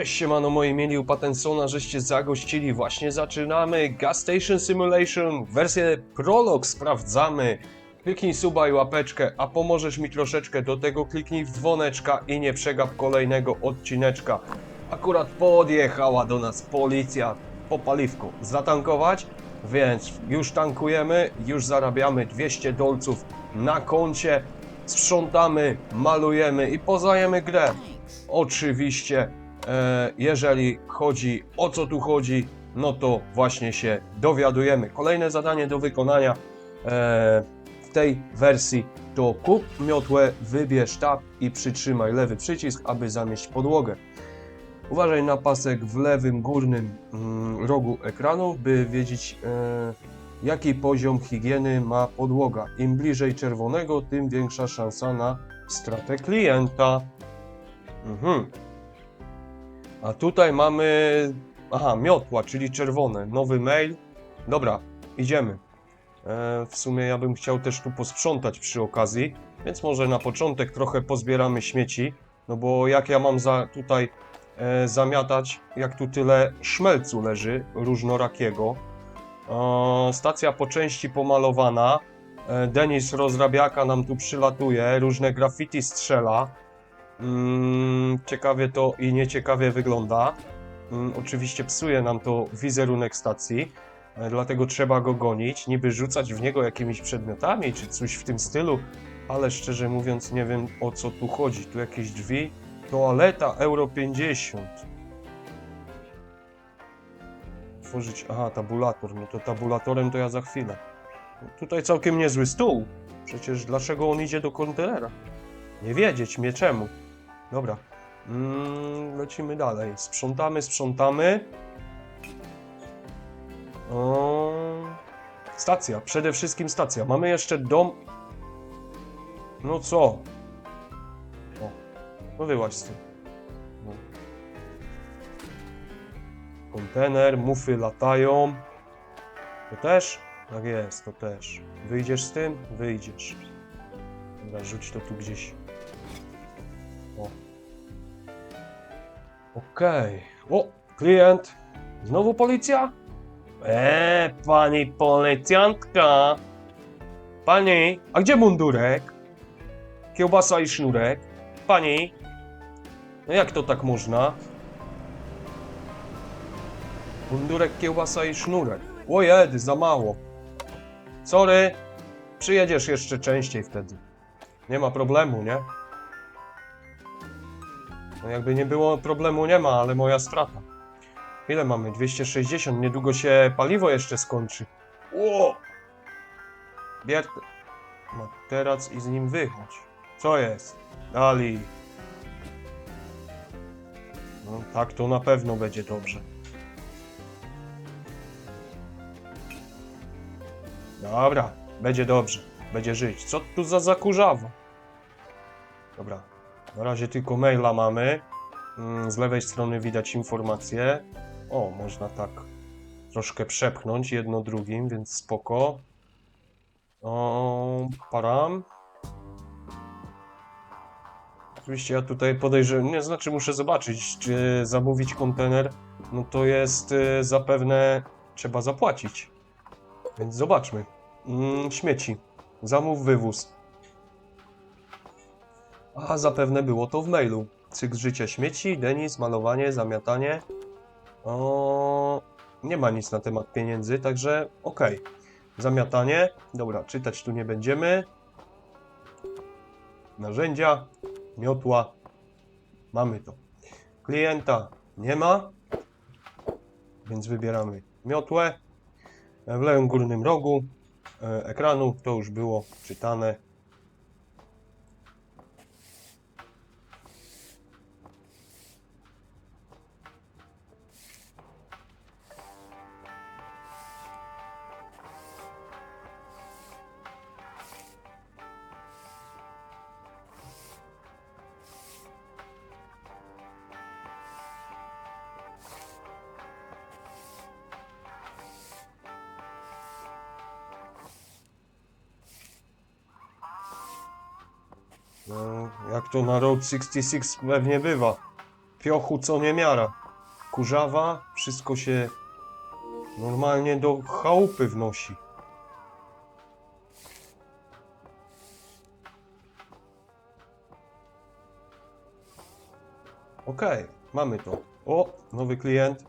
Cześć, siemano moi mieli u Patensona, żeście zagościli. Właśnie zaczynamy Gas Station Simulation, wersję Prolog sprawdzamy. Kliknij suba i łapeczkę, a pomożesz mi troszeczkę, do tego kliknij w dzwoneczka i nie przegap kolejnego odcineczka. Akurat podjechała do nas policja po paliwku. Zatankować? Więc już tankujemy, już zarabiamy 200 dolców na koncie. Sprzątamy, malujemy i pozajemy grę. Oczywiście, jeżeli chodzi o co tu chodzi, no to właśnie się dowiadujemy. Kolejne zadanie do wykonania e, w tej wersji to kup miotłę, wybierz tab i przytrzymaj lewy przycisk, aby zamieść podłogę. Uważaj na pasek w lewym górnym mm, rogu ekranu, by wiedzieć e, jaki poziom higieny ma podłoga. Im bliżej czerwonego, tym większa szansa na stratę klienta. Mhm. A tutaj mamy. Aha, miotła, czyli czerwone. Nowy mail. Dobra, idziemy. E, w sumie ja bym chciał też tu posprzątać przy okazji, więc może na początek trochę pozbieramy śmieci. No bo jak ja mam za, tutaj e, zamiatać, jak tu tyle szmelcu leży różnorakiego. E, stacja po części pomalowana. E, Denis Rozrabiaka nam tu przylatuje, różne graffiti strzela. Mm, ciekawie to i nieciekawie wygląda. Mm, oczywiście psuje nam to wizerunek stacji, e, dlatego trzeba go gonić, niby rzucać w niego jakimiś przedmiotami czy coś w tym stylu, ale szczerze mówiąc nie wiem o co tu chodzi. Tu jakieś drzwi, toaleta Euro 50. Tworzyć, aha, tabulator, no to tabulatorem to ja za chwilę. Tutaj całkiem niezły stół. Przecież dlaczego on idzie do kontenera? Nie wiedzieć mnie czemu. Dobra. Mm, lecimy dalej. Sprzątamy, sprzątamy. O, stacja, przede wszystkim stacja. Mamy jeszcze dom. No co? O, no wyłaź tym. No. Kontener, mufy latają. To też? Tak jest, to też. Wyjdziesz z tym? Wyjdziesz. Dobra, rzuć to tu gdzieś. Okej. O, klient. Znowu policja? Eee, pani policjantka. Pani, a gdzie mundurek? Kiełbasa i sznurek. Pani. No jak to tak można? Mundurek, kiełbasa i sznurek. O jedy, za mało. Sorry. Przyjedziesz jeszcze częściej wtedy. Nie ma problemu, nie? No jakby nie było, problemu nie ma, ale moja strata. Ile mamy? 260. Niedługo się paliwo jeszcze skończy. Ło! Bier... Materac i z nim wychodź. Co jest? Dali. No tak to na pewno będzie dobrze. Dobra, będzie dobrze. Będzie żyć. Co tu za zakurzawa? Dobra, na razie tylko maila mamy. Mm, Z lewej strony widać informacje. O, można tak troszkę przepchnąć jedno drugim, więc spoko. O, param. Oczywiście ja tutaj podejrzewam, nie, znaczy muszę zobaczyć, czy zamówić kontener, no to jest y, zapewne trzeba zapłacić. Więc zobaczmy. Mm, śmieci. Zamów wywóz. A zapewne było to w mailu. Cykl życia śmieci, Denis, malowanie, zamiatanie. O, nie ma nic na temat pieniędzy, także okej. Zamiatanie. Dobra, czytać tu nie będziemy. Narzędzia, miotła. Mamy to. Klienta nie ma, więc wybieramy miotłę. W lewym górnym rogu e, ekranu to już było czytane. No, jak to na Road 66 pewnie bywa. piochu co niemiara. Kurzawa, wszystko się normalnie do chałupy wnosi. Okej, mamy to. O, nowy klient.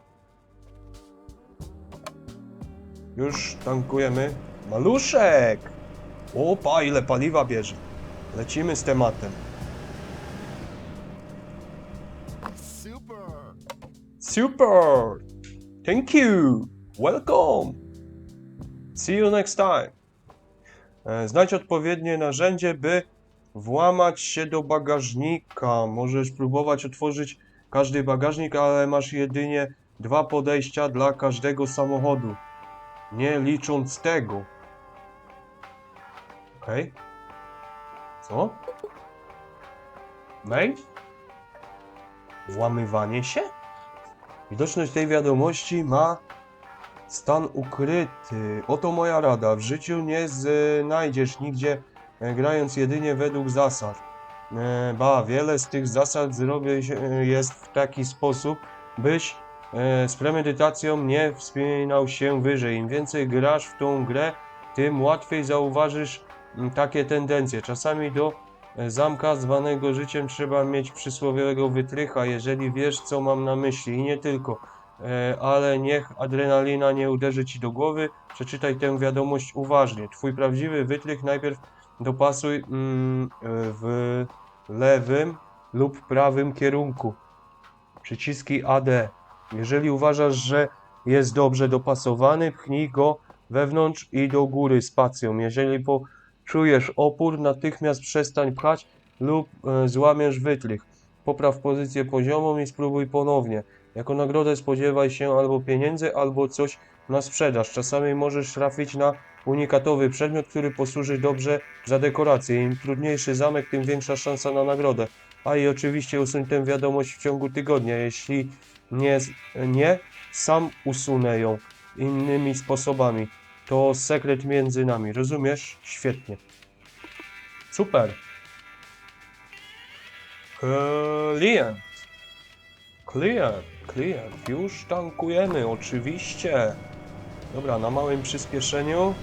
Już tankujemy. Maluszek! Opa, ile paliwa bierze. Lecimy z tematem. Super! Super! Thank you! Welcome! See you next time. E, Znajdź odpowiednie narzędzie, by włamać się do bagażnika. Możesz próbować otworzyć każdy bagażnik, ale masz jedynie dwa podejścia dla każdego samochodu. Nie licząc tego. Okej. Co? Mail? Włamywanie się? Widoczność tej wiadomości ma stan ukryty. Oto moja rada. W życiu nie znajdziesz nigdzie, e, grając jedynie według zasad. E, Ba, wiele z tych zasad zrobię e, jest w taki sposób, byś z premedytacją nie wspinał się wyżej. Im więcej grasz w tą grę, tym łatwiej zauważysz takie tendencje. Czasami do e, zamka zwanego życiem trzeba mieć przysłowiowego wytrycha, jeżeli wiesz, co mam na myśli. I nie tylko. E, Ale niech adrenalina nie uderzy ci do głowy. Przeczytaj tę wiadomość uważnie. Twój prawdziwy wytrych najpierw dopasuj mm, e, w lewym lub prawym kierunku. Przyciski AD. Jeżeli uważasz, że jest dobrze dopasowany, pchnij go wewnątrz i do góry spacją. Jeżeli poczujesz opór, natychmiast przestań pchać lub e, złamiesz wytrych. Popraw pozycję poziomą i spróbuj ponownie. Jako nagrodę spodziewaj się albo pieniędzy, albo coś na sprzedaż. Czasami możesz trafić na unikatowy przedmiot, który posłuży dobrze za dekorację. Im trudniejszy zamek, tym większa szansa na nagrodę. A i oczywiście usuń tę wiadomość w ciągu tygodnia. Jeśli nie, nie sam usunę ją innymi sposobami. To sekret między nami. Rozumiesz? Świetnie. Super. Klient. Klient, klient. Już tankujemy, oczywiście. Dobra, na małym przyspieszeniu.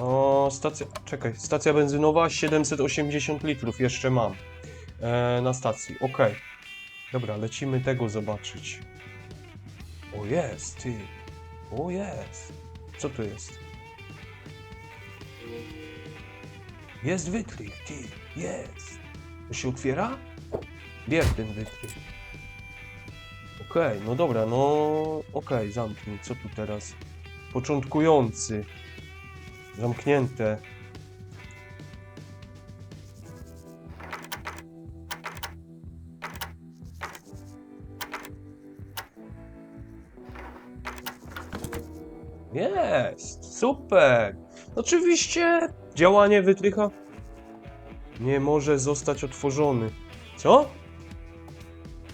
O, stacja. Czekaj, stacja benzynowa 780 litrów jeszcze mam. E, na stacji, ok. Dobra, lecimy tego zobaczyć. O jest, ty. O jest. Co to jest? Jest wytrych, ty. Jest. To się otwiera? Bierz ten wytrych. Okej, no dobra, no okej, zamknij. Co tu teraz? Początkujący. Zamknięte. Super! Oczywiście działanie wytrycha nie może zostać otworzony. Co?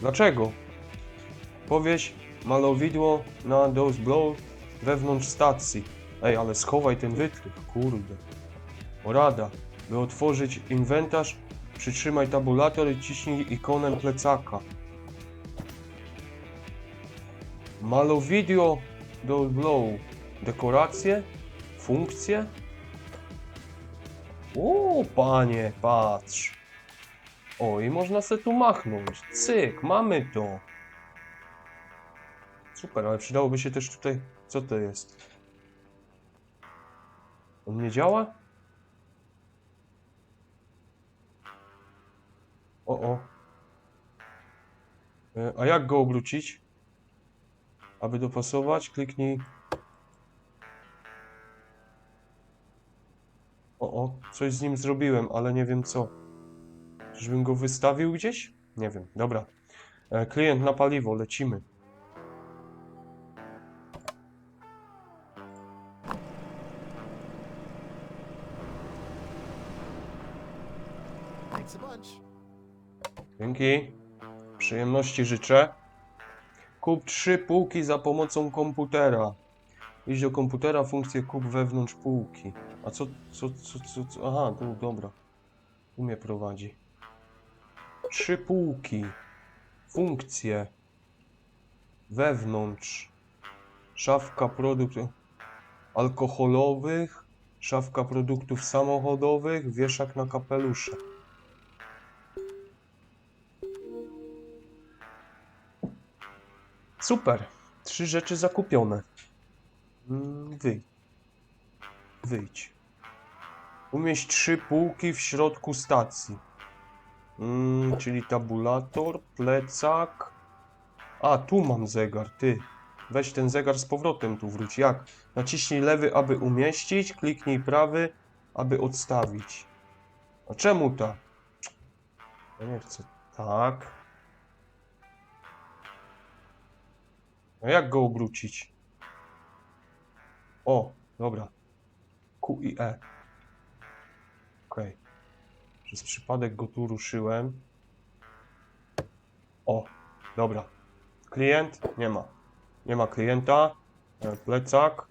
Dlaczego? Powieś malowidło na those blow wewnątrz stacji. Ej, ale schowaj ten wytrych, kurde. Porada. By otworzyć inwentarz, przytrzymaj tabulator i ciśnij ikonę plecaka. Malovideo do blow. Dekoracje? Funkcje? O, panie, patrz. O, i można se tu machnąć. Cyk, mamy to. Super, ale przydałoby się też tutaj... Co to jest? On nie działa? O, o. E, A jak go obrócić? Aby dopasować, kliknij. O, o, coś z nim zrobiłem, ale nie wiem co. Czyżbym go wystawił gdzieś? Nie wiem, dobra. E, Klient na paliwo, lecimy. Dzięki. Przyjemności życzę. Kup trzy półki za pomocą komputera. Idź do komputera, funkcję kup wewnątrz półki. A co, co, co, co, co? Aha, tu, dobra. Tu mnie prowadzi. Trzy półki. Funkcje. Wewnątrz. Szafka produktów alkoholowych. Szafka produktów samochodowych. Wieszak na kapelusze. Super. Trzy rzeczy zakupione. Mm, Wyjdź. Wyjdź. Umieść trzy półki w środku stacji. Mm, czyli tabulator, plecak. A, tu mam zegar, ty. Weź ten zegar z powrotem tu wróć. Jak? Naciśnij lewy, aby umieścić, kliknij prawy, aby odstawić. A czemu tak? Ja nie chcę. Tak. A jak go obrócić? O, dobra. Q i E. Okej. Przez przypadek go tu ruszyłem. O, dobra. Klient? Nie ma. Nie ma klienta. E, Plecak.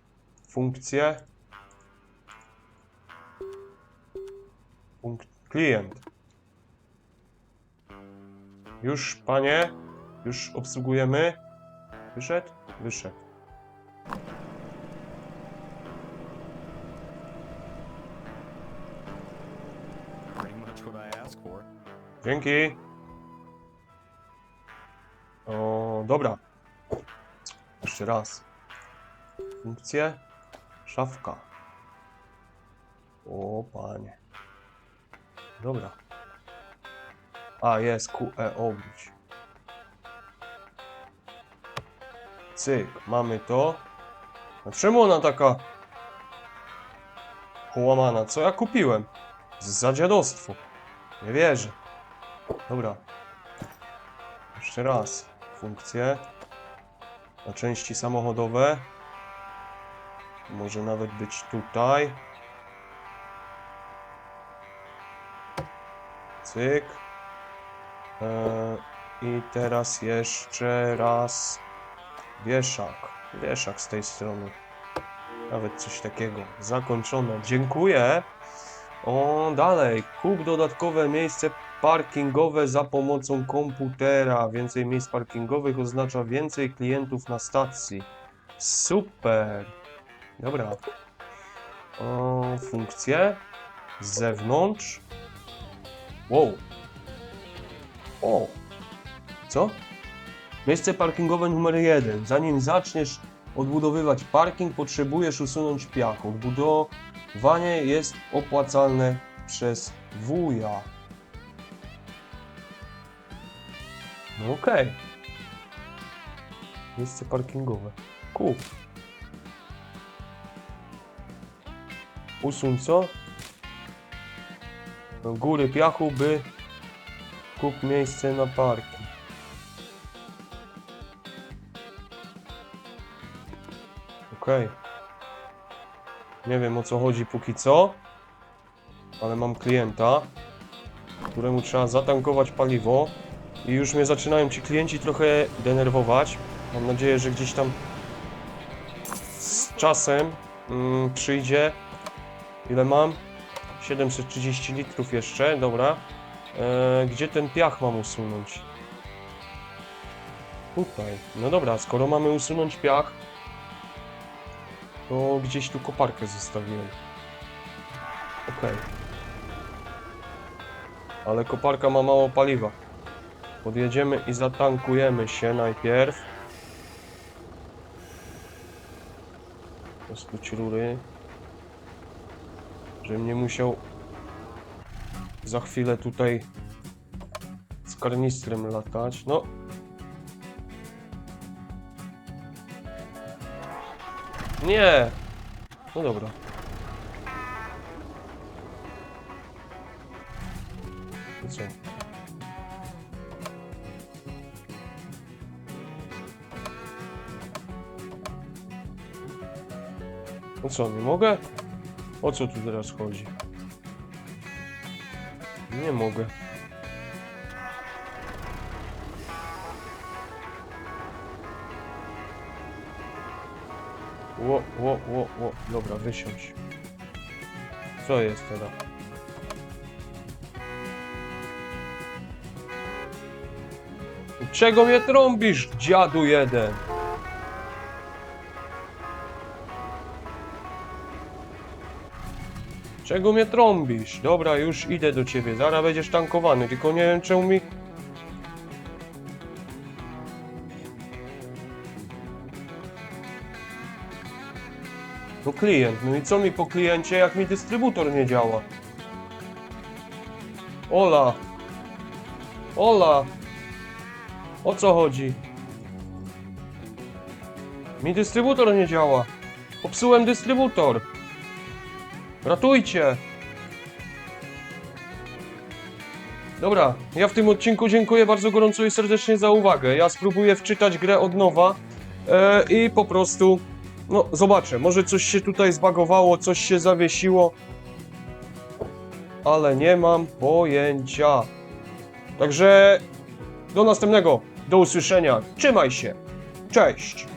Funkcje. Funk klient. Już, panie. Już obsługujemy. Wyszedł? Wyszedł. Dzięki. O, dobra. Jeszcze raz. Funkcje. Szafka. O, panie. Dobra. A, jest QE obróć. Cyk, mamy to. A czemu ona taka połamana? Co ja kupiłem? Za dziadostwo. Nie wierzę. Dobra. Jeszcze raz. Funkcje. Na części samochodowe. Może nawet być tutaj. Cyk. Eee, I teraz jeszcze raz wieszak. Wieszak z tej strony. Nawet coś takiego. Zakończone. Dziękuję. O, dalej. Kup dodatkowe miejsce parkingowe za pomocą komputera. Więcej miejsc parkingowych oznacza więcej klientów na stacji. Super. Dobra. O, funkcje. Z zewnątrz. Wow. O. Co? Miejsce parkingowe numer jeden. Zanim zaczniesz odbudowywać parking, potrzebujesz usunąć piach. Odbudowanie jest opłacalne przez wuja. No okej. Miejsce parkingowe. Kup. Usuń co? Góry piachu, by kup miejsce na parking. Okej. Nie wiem o co chodzi póki co, ale mam klienta, któremu trzeba zatankować paliwo i już mnie zaczynają ci klienci trochę denerwować. Mam nadzieję, że gdzieś tam z czasem mm, przyjdzie. Ile mam? 730 litrów jeszcze, dobra. E, gdzie ten piach mam usunąć? Tutaj. No dobra, skoro mamy usunąć piach, to gdzieś tu koparkę zostawiłem. Okej. Ale koparka ma mało paliwa. Podjedziemy i zatankujemy się najpierw. Rozkuć rury. Żebym nie musiał za chwilę tutaj z karnistrem latać. No. Nie! No dobra. O co, nie mogę? O co tu teraz chodzi? Nie mogę. Ło, ło, ło, ło. Dobra, wysiądź. Co jest teraz? Czego mnie trąbisz, dziadu jeden? Czego mnie trąbisz? Dobra, już idę do ciebie, zaraz będziesz tankowany, tylko nie wiem czemu mi... No klient, no i co mi po kliencie, jak mi dystrybutor nie działa? Ola! Ola! O co chodzi? Mi dystrybutor nie działa. Popsułem dystrybutor. Ratujcie! Dobra, ja w tym odcinku dziękuję bardzo gorąco i serdecznie za uwagę. Ja spróbuję wczytać grę od nowa e, i po prostu, no zobaczę, może coś się tutaj zbagowało, coś się zawiesiło, ale nie mam pojęcia. Także do następnego, do usłyszenia, trzymaj się, cześć!